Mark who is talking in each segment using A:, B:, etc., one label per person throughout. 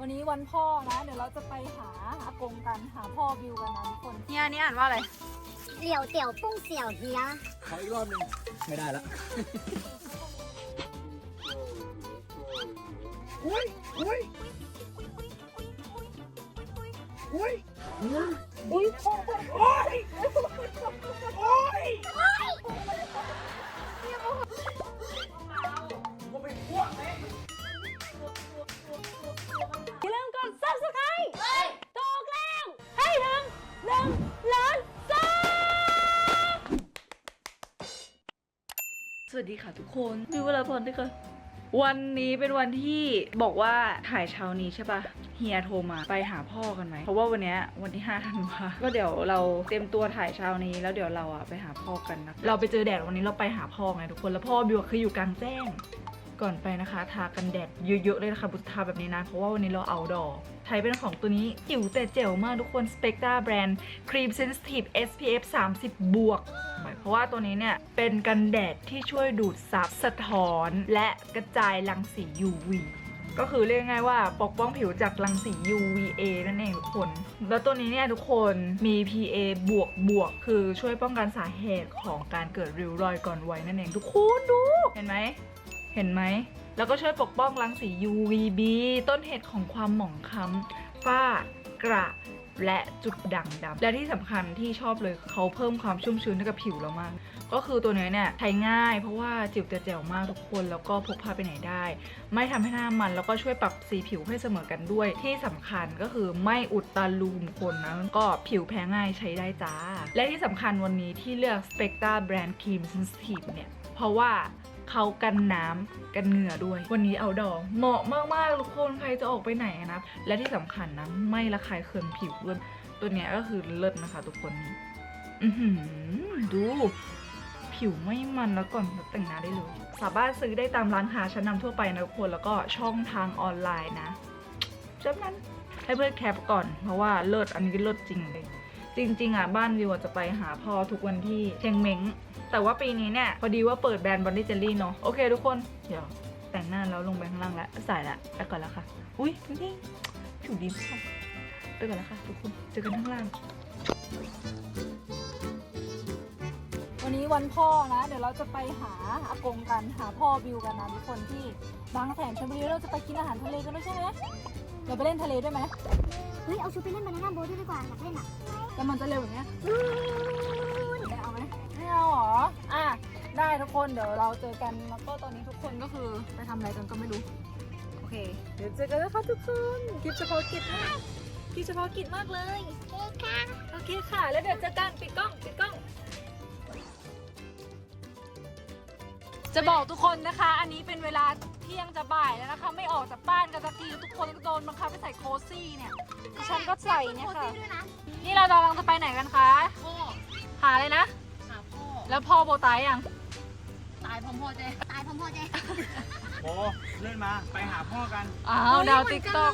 A: วันนี้วันพ่อนะ เดี๋ยวเราจะไปหาอากงกันหาพ่อบิวกันนะทุกคน
B: เนี่ยอันนี่อ่านว่าอะไร
C: เหลี่ยวเตี่ยวปุ้งเสี่ยวเฮีย
D: ขออีกรอบหนึ่งไม่ได้ละอุ้ยอุ้ยอุ้ยอุ้ยโอ้ยโอ้ยผม วั
B: สดีค่ะทุกคนดูเวลาพรด้วยค่ะวันนี้เป็นวันที่บอกว่าถ่ายเช้านี้ใช่ปะเฮียโทรมาไปหาพ่อกันไหมเพราะว่าวันนี้วันที่5ธันวาก็เดี๋ยวเราเตรียมตัวถ่ายเช้านี้ แล้วเดี๋ยวเราอะไปหาพ่อกันนะเราไปเจอแดดวันนี้เราไปหาพ่อไงทุกคนแล้วพ่อบิวคืออยู่กลางแจ้ง ก่อนไปนะคะ ทากันแดดเยอะๆเลยนะคะบุษทาแบบนี้นะเพราะว่าวันนี้เราเอาดอใช้เป็นของตัวนี้จิ๋วแต่เจ๋วมากทุกคน Spectra Brand Cream Sensitive SPF 30บวก เพราะว่าตัวนี้เนี่ยเป็นกันแดดที่ช่วยดูดซับสะท้อน และกระจายรังสี UV ก็คือเรียกง่ายว่าปกป้องผิวจากรังสี UVA นั่นเองทุกคน แล้วตัวนี้เนี่ยทุกคนมี PA บวกบวกคือช่วยป้องกันสาเหตุของการเกิดริ้วรอยก่อนวัยนั่นเองทุกคนดู เห็นไหม เห็นไหม แล้วก็ช่วยปกป้องรังสี UVB ต้นเหตุของความหมองคล้ำฝ้ากระ และจุดด่างดำและที่สำคัญที่ชอบเลยเขาเพิ่มความชุ่มชื้นให้กับผิวเรามาก ก็คือตัวนี้เนี่ยใช้ง่ายเพราะว่าจิ๋วแต่แจ๋วมากทุกคน แล้วก็พกพาไปไหนได้ ไม่ทำให้หน้ามันแล้วก็ช่วยปรับสีผิวให้เสมอกันด้วย ที่สำคัญก็คือไม่อุดตันรูขุมขนนะก็ผิวแพ้ง่ายใช้ได้จ้า และที่สำคัญวันนี้ที่เลือก Spectra Brand Cream Sensitive เนี่ยเพราะว่า เขากันน้ำกันเหงื่อด้วย วันนี้เอาดอกเหมาะมากๆทุกคนใครจะออกไปไหนนะและที่สำคัญนะไม่ระคายเคืองผิวด้วยตัวเนี้ยก็คือเลิศนะคะทุกคนอืดูผิวไม่มันแล้วก่อนแต่งหน้าได้เลย สามารถซื้อได้ตามร้านค้าชั้นนำทั่วไปนะทุกคนแล้วก็ช่องทางออนไลน์นะจับนั้นให้เพื่อนแคปก่อน เพราะว่าเลิศอันนี้เลิศจริงเลยจริง ๆอะบ้านวิวจะไปหาพ่อทุกวันที่เชียงเม้ง แต่ว่าปีนี้เนี่ยพอดีว่าเปิดแบรนด์บอนดี้เจลลี่เนาะโอเคทุกคนเดี๋ยวแต่งหน้าแล้วลงไปข้างล่างแล้วใส่ละไปก่อนแล้วค่ะ อุ้ยนี่ผิวดีมากไปก่อนแล้วค่ะทุกคนเจอกันข้างล่าง
A: วันนี้วันพ่อนะ เดี๋ยวเราจะไปหาอากงกันหาพ่อบิวกันนะทุกคนที่บางแสนชลบุรีเราจะไปกินอาหารทะเลกันด้วยใช่ไหมเราไปเล่นทะเลด้วยไหม
C: เฮ้ยเอาชุดไปเล่นบานาน่าโบ๊ทด้วยดีกว่าอยากเล่นอะ
A: แต่มันจะเร็วอย่างเงี้ยได้ เอาไหมไม่เอาเหรอ อะ ได้ทุกคน เดี๋ยวเราเจอกัน แล้วก็ตอนนี้ทุกคนก็คือไปทำอะไรกันก็ไม่รู้ โอเค เดี๋ยวเจอกันนะคะทุกคน คลิปเฉพาะกิจมากคลิปเฉพาะกิจมากเลย
C: เฮ้ค่ะ
A: โอเคค่ะ แล้วเดี๋ยวเจอกันปิดกล้อง ปิดกล้อง จะบอกทุกคนนะคะ อันนี้เป็นเวลาเที่ยงจะบ่ายแล้วนะคะ ไม่ออกจากบ้านกันสักทีทุกคนก็โดนบังคับให้ใส่โคซี่เนี่ยดิฉันก็ใส่เนี่ยค่ะ
C: ด้วยนะ
A: นี่เรากำลังจะไปไหนกันคะ
B: พ่อ
A: หาเลยนะ
B: หาพ่อ
A: แล้วพ่อโบตายยัง
B: ตายพร้อมพ่อเจ๊
C: ตายพร้อมพ่อเจ๊
D: โอ้เลื่อนมาไปหาพ่อกัน
A: อ้าว ดาวติ๊กต็อก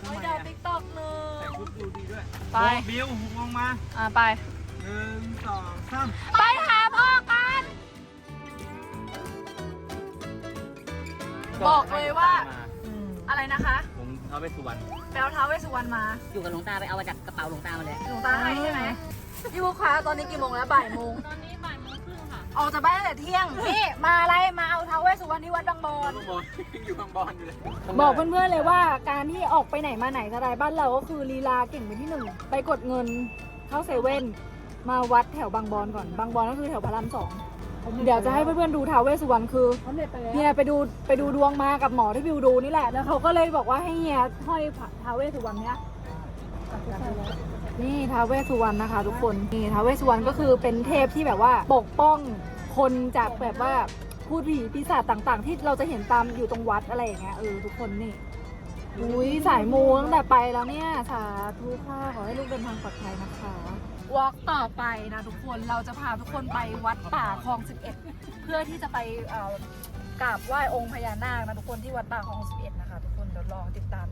D: ทำไม
A: ดาว
D: อะ
A: ติ๊กต็อกเน
D: ใส่
A: ย
D: ชุดดูดีด้วย
A: ไป
D: โอ้บิวหุบลงมา
A: อ่าไป
D: หนึ่งสองสาม
A: ไปหาพ่อกัน บอกเลยว่า อะไรนะคะ
D: ผมเขาไปสุวรรณ
A: ไปเอาท้าวเวสสุวรรณมา
E: อยู่กับหลวงตาไปเอามาจากกระเป๋าหลวงตามาเลย
A: หลวงตาให้ใช่ไหมพี่บุ๊คคะตอนนี้กี่โมงแล้วบ่ายโมง
B: ตอนนี้
A: ออกจากบ้านตั้งแต่เที่ยง นี่มาอะไรมาเอาท้าวเวสสุวรรณที่วัดบางบอน
D: ข้างบนอยู่ข้างบนอยู่เลย
A: บอกเพื่อนๆเลยว่าการที่ออกไปไหนมาไหนสไตล์บ้านเราก็คือลีลาเก่งเป็นที่หนึ่งไปกดเงินเข้าเซเว่นมาวัดแถวบางบอนก่อนบางบอนก็คือแถวพระรามสองเดี๋ยวจะให้เพื่อนๆดูท้าวเวสสุวรรณคือเฮียไปดูไปดูดวงมากับหมอที่วิวดูนี่แหละแล้วเขาก็เลยบอกว่าให้เฮียห้อยท้าวเวสสุวรรณเนี้ย นี่ท้าวเวสสุวรรณนะคะ ทุกคนนี่ท้าวเวสสุวรรณก็คือเป็นเทพที่แบบว่าปกป้องคนจากแบบว่าพูดผีปีศาจต่างๆ ที่เราจะเห็นตามอยู่ตรงวัดอะไรอย่างเงี้ยเออทุกคนนี่อุ้ยสายมูตั้งแต่ไปแล้วเนี่ยสาธุค่ะขอให้ลูกเดินทางปลอดภัยนะคะวอล์กต่อไปนะทุกคนเราจะพาทุกคนไปวัดป่าคลอง 11 เพื่อที่จะไปกราบไหว้องค์พญานาคนะทุกคนที่วัดป่าคลอง 11 นะคะ ทุกคนเดี๋ยวลองติดตาม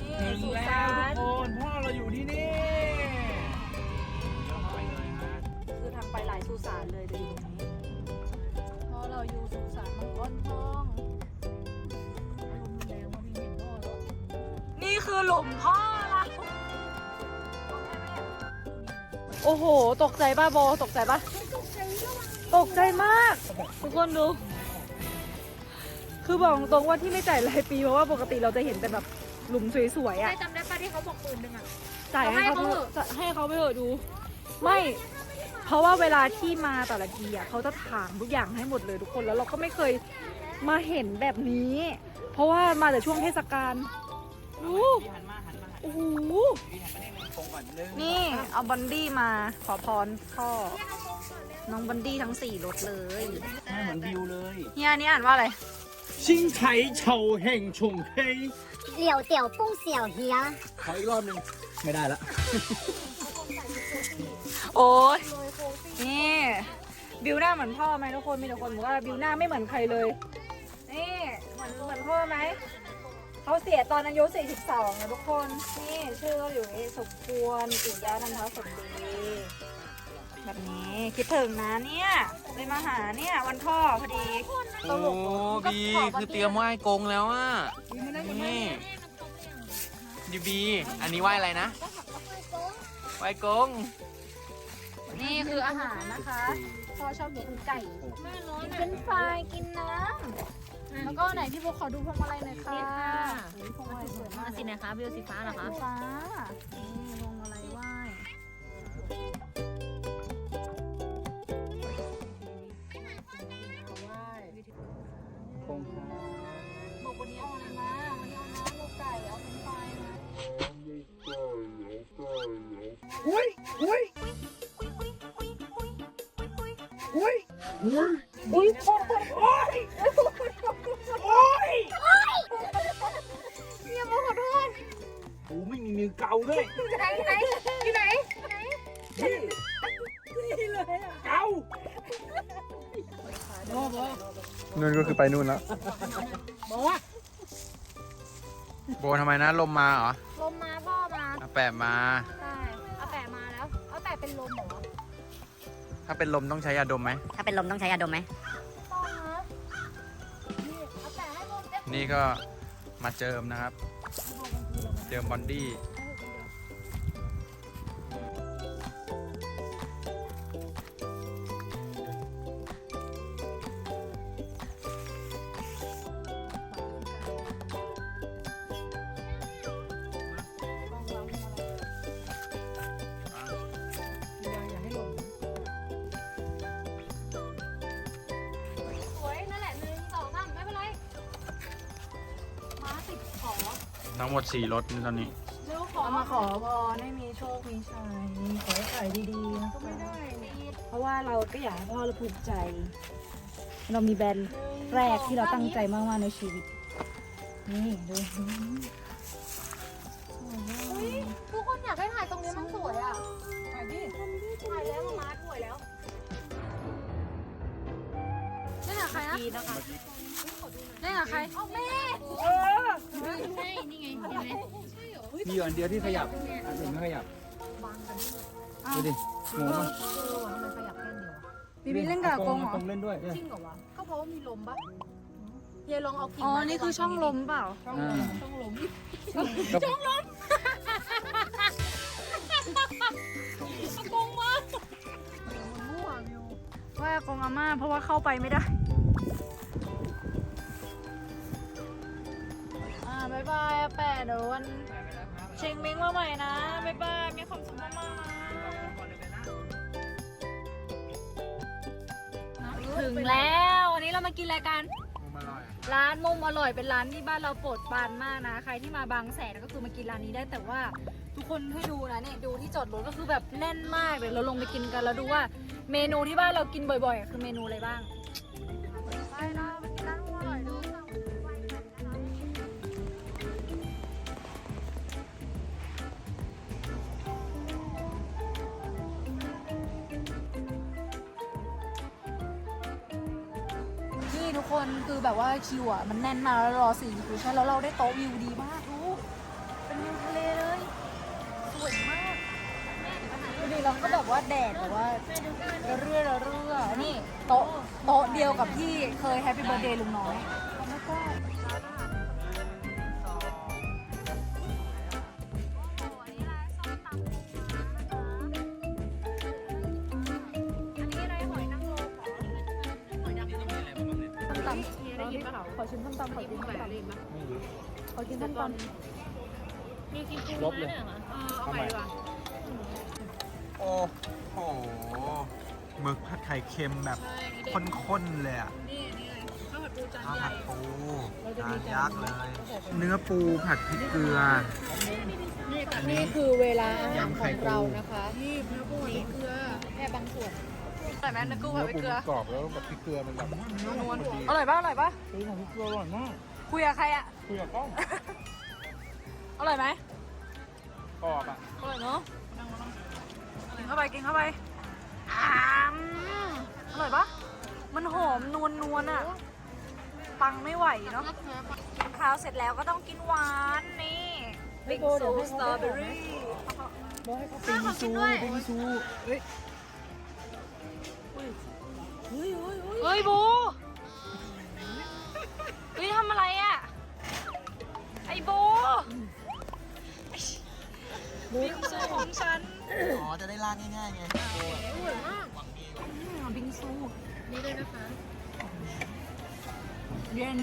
A: ถึงแล้วทุกคนพ่อเราอยู่ที่นี่
D: เข้า
F: ไปเลยฮะ
B: คือทา
D: ง
A: ไป
D: หลาย
A: สุสาน
D: เล
A: ย
D: จะอยู่ตรงนี้พอเราอยู่สุสาน
B: มังกรทองลมแล้วมาพี่เห็นพ่อแล้วนี่คือหลุมพ่อโอ้โห ตกใจป่ะโบตกใจป่ะตกใจมาก ทุกคนดู คือบอกตรงว่าที่ไม่จ่ายรายปีเพราะว่าปกติเราจะเห็นแต่แบบ หลุมสวยๆอะ
A: จำได้ปะที่เขาบอกหมื่นหนึ่งอะ
B: จ่ายให้เขา
A: ให้เขา
B: เถ
A: เถ
B: อะ
A: อะ
B: จะให้เขาไปเถอะดู ไม่ เพราะว่าเวลาที่มาแต่ละทีอะเขาจะถามทุกอย่างให้หมดเลยทุกคนแล้วเราก็ไม่เคยมาเห็นแบบนี้ เพราะว่ามาแต่ช่วงเทศกาลดูโอ้โหนี่เอาบันดี้มาขอพรพ่อ น้องบันดี้ทั้งสี่รถเลย
D: หน้าเหมือนบิวเลย
B: เฮียนี่อ่านว่าอะไร
D: ชิงไฉเฉาเห่งชงเฮย
C: เหลี่ยวเตี่ยวปุ้งเสี่ยวเฮีย
D: ขออีกรอบหนึ่งไม่ได้ละ
B: โอ้ยนี่บิวหน้าเหมือนพ่อไหมทุกคนมีแต่คนบอกว่าบิวหน้าไม่เหมือนใครเลยนี่เหมือนเหมือนพ่อไหมเขาเสียตอนอายุ 42นะทุกคนนี่ชื่อเขาอยู่นี่สมควรปิยานันทสมดี แบบนี้คิดถึงนะเนี่ยเลยมาหาเนี่ยวันพ่อพอดีต
G: โอ้
B: ลก
G: บีคือเตรียมไหว้กงแล้วอะนี่ดีบี อันนี้ไหว้อะไรนะไหว้กง
B: นี่คืออาหารนะคะพ่อชอบกินไก่กินเป็นไฟรายกินน้ำแล้วก็ไหนพี่บุ๊คขอดูพวงมาลัยหน่อยค่ะอุ๊ยพวงมาลัยสวยมาก
E: สีไหนคะวิวสีฟ้าเหรอคะ
B: สีฟ้า ม่มีมื
D: อเกาด้วย
A: ไหนไหนอยู่ไหน
D: นี่นี่เลยเกา
G: นู่นก็คือไปนู่นแล้วโบทำไมนะลมมาเหรอ
A: ลมมาพ่อมา
G: อาแปะมา
A: ใช่เอาแต่มาแล้ว เอาแต่เป็นลมเหรอ
G: ถ้าเป็นลมต้องใช้ยาดมไหม
E: ถ้าเป็นลมต้องใช้ยาดมไหม
A: ต้องนะนี่เอาแต่ให้ลมเต็ม
G: นี่ก็มาเจิมนะครับ เจิมบอนดี้ ทั้งหมด4รถตอนนี้
A: เร็วขอ
B: เอามาขอพรให้มีโชค มีชัยขอให้ขายดีๆนะคะ
A: ไม่ได้นี่
B: เพราะว่าเราก็อยากให้พ่อเราภูมิใจ เรามีแบรนด์แรกที่เราตั้งใจมากๆในชีวิต นี่ดู
A: เล่นกับใครอ๋อแม่
D: มีอยู่อันเดียวที่ขยับอันอื่นไม่ขยับดูดิงงป่ะ
B: บีบีเล่นกับอากงเหรอ
D: กงเล่นด้วย
A: จริงเหรอวะก็เพราะว่ามีลมปะเยายลองเอากิ่ง
B: อ๋อ
A: ไม้
B: นี่คือช่องลมเปล่า
A: ช่องลม ช่องลม
D: ช่องลม
A: มั่วมิว
B: ไหว่าอากงอาม่าเพราะว่าเข้าไปไม่ได้ บายอาแปะเดี๋ยววันเชงเม้งมาใหม่นะบายบายมีความสุขมากๆนะถึงแล้ววันนี้เรามากินอะไรกัน ร้านมุมอร่อยเป็นร้านที่บ้านเราโปรดปรานมากนะ ใครที่มาบางแสนก็คือมากินร้านนี้ได้แต่ว่าทุกคนให้ดูนะเนี่ยดูที่จอดรถก็คือแบบแน่นมากเดี๋ยวเราลงไปกินกันแล้วดูว่า เมนูที่บ้านเรากินบ่อยๆ คือเมนูอะไรบ้าง ทุกคนคือแบบว่าคิวอะมันแน่นมาแล้วรอสี่คิวใช่แล้วเราได้โต๊ะวิวดีมากทุกเป็นวิวทะเลเลยสวยมากดูดิเราก็แบบว่าแดดแบบว่าเรื่อยๆเรื่อยๆนี่โต๊ะโต๊ะเดียวกับที่เคยแฮปปี้เบอร์เดย์ลุงน้อยแล้วก็
A: ขอชิมส้มตำขอชิมส้มตำ
D: ไม่รู้
A: ขอชิมส้มตำ
D: ลบเลยเอาใหม่ดีกว่า
G: โอ้โหหมึกผัดไข่เค็มแบบข้นๆเลยอะ
A: นี่นี่เลยข้าวผัดปูจาน
G: ข้าว
A: ใหญ่
G: ผัดปูจานยักษ์เลย เนื้อปูผัดพริกเกลือ
A: นี่คือเวลาอาหารของเรานะคะที่เนื้อปูผัดเกลือแค่บางส่วน อร่อยไหมเนื้อกุ้งผั
D: เนื้
A: ด
D: อ
A: พริก
D: ปู
A: เกลือ
D: มันกรอบแล้วแบบพริกเกลือมันแบบ
A: นวล
D: พอดี
A: อร่อยปะอร่อยปะ
D: เฮ้ยของพริกเกลืออร่อยมาก
A: คุยกับใครอะ
D: คุยกับกล้อง
A: อร่อยไหม
D: กรอบอะ
A: อร่อยเนาะกินเข้าไปกินเข้าไปอ่ามอร่อยปะมันหอมนวลนวลๆอะปังไม่ไหวเนาะกินข้าวเสร็จแล้วก็ต้องกินหวานนี่บิงซูสตรอเบอรี่
D: ปิงซูปิงซูเฮ้ย
A: ฮ้ยบูเฮ้ยทำอะไรอะไอ้บูบิงซูของฉัน
G: อ๋อ จะได้ราดง่ายๆไง
A: บิงซูนี่เลยนะคะ เย็น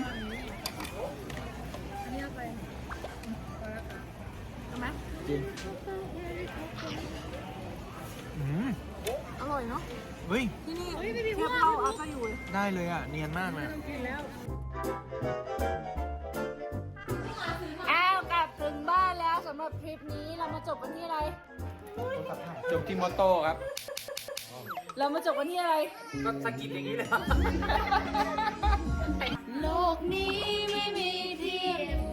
A: อันนี้เอาไปเอาไหม
D: กิน
G: อืม
A: อร่อยเนาะ
G: เฮ้ย
A: ที่นี่เทียบเท่าอาซาอยู่เลย
G: ได้เลยอะ เนียนมากเลย
A: อ้าวกลับถึงบ้านแล้วสำหรับทริปนี้เรามาจบกันที่อะไร
D: จบที่มอโต้ครับ
A: เรามาจบกันที่อะไร
D: ก็สกิดอย่างนี้เลย
A: โลกนี้ไม่มีเทียม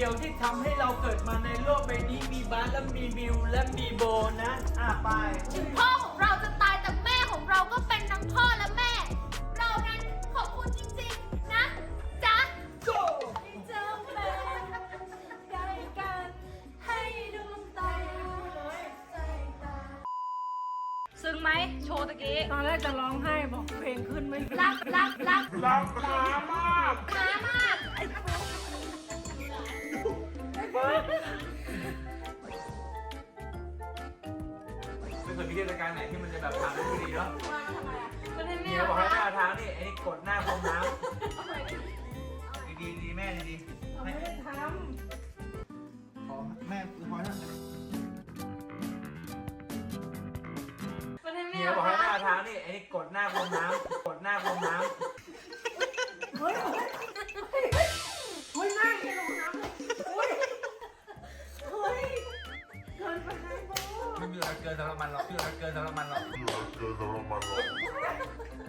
A: เดียว
F: ที่ทำให้เราเกิดมาในโลกใบนี้มีบาสและมีบิวและมีโบนะ อะไป
H: ถึงพ่อของเราจะตายแต่แม่ของเราก็เป็นทั้งพ่อและแม่ เรานั้นขอบคุณจริงๆนะจ๊ะ
F: go
A: เจ้าแม่ใกล้กันให้ดวงตาใกล้ตาซึ้งไหมโชว์ตะกี้ตอนแรกจะร้องไห้บอกเพลงขึ้นไม่
H: รักรักรัก
F: รักหมามาก
H: หมามาก
F: ทศกาลไหนที่มันจะแบบทางได้ดีเนาะ
A: มันให้แม่
F: เมียบอกให้หน้าทางนี่ไอ้นี่กดหน้าพรมน้ำดีๆดีแม่ดีๆให้
D: ขอแม่พอแล้ว
A: มันให้แม่
F: เมียบอกให้หน้าทางนี่ไอ้นี่กดหน้าพรมน้ำกดหน้าพรมน้ำ
D: ไม่มีอะไรเกินสำหรับมันหรอก ไม่มีอะไรเกินสำหรับมันหรอก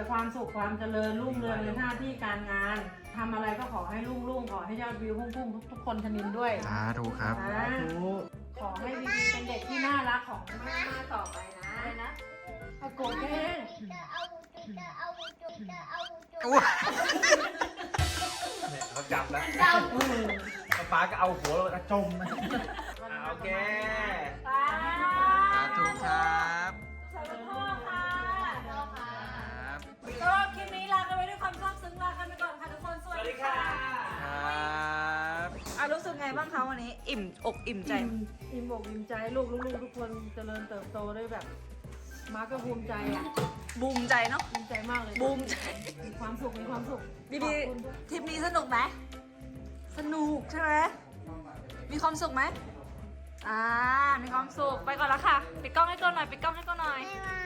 A: แต่
I: ความสุขความเจริญรุ่งเรืองในหน้าที่การงานทำอะไรก็ขอให้รุ่งรุ่งขอให้ยอดวิวพุ่งๆทุกทุกคนชนินด้วย
G: สาธุครับ
I: นะขอให้บีบีเป็นเด็กที่น่ารักของแม่มาต่อไปนะอะไรนะตะโกนแห้ง
F: เนี่ยเขาจับแล้วป้าก็เอาหัวเราจมนะอะโอเค
A: สา
G: สาธุครับ
B: บ้างคะวันนี้อิ่มอกอิ่มใจ
I: อิ่มอิ่มอกอิ่มใจลูกลูกๆทุกคนเจริญเติบโตได้แบบ มาก็ภูมิใจอะ
B: บูมใจเนาะ
I: ภูมิใจมากเลย
B: บูมใจ
I: มีความสุขมีความสุข
B: บีบี
I: ขอบคุณทุก
B: ทริปนี้สนุกไหมสนุกใช่ไหมมีความสุขไหมอ่ามีความสุขไปก่อนละค่ะปิดกล้องให้ก่อนหน่อยปิดกล้องให้ก่อนหน่อย
C: บ๊ายบาย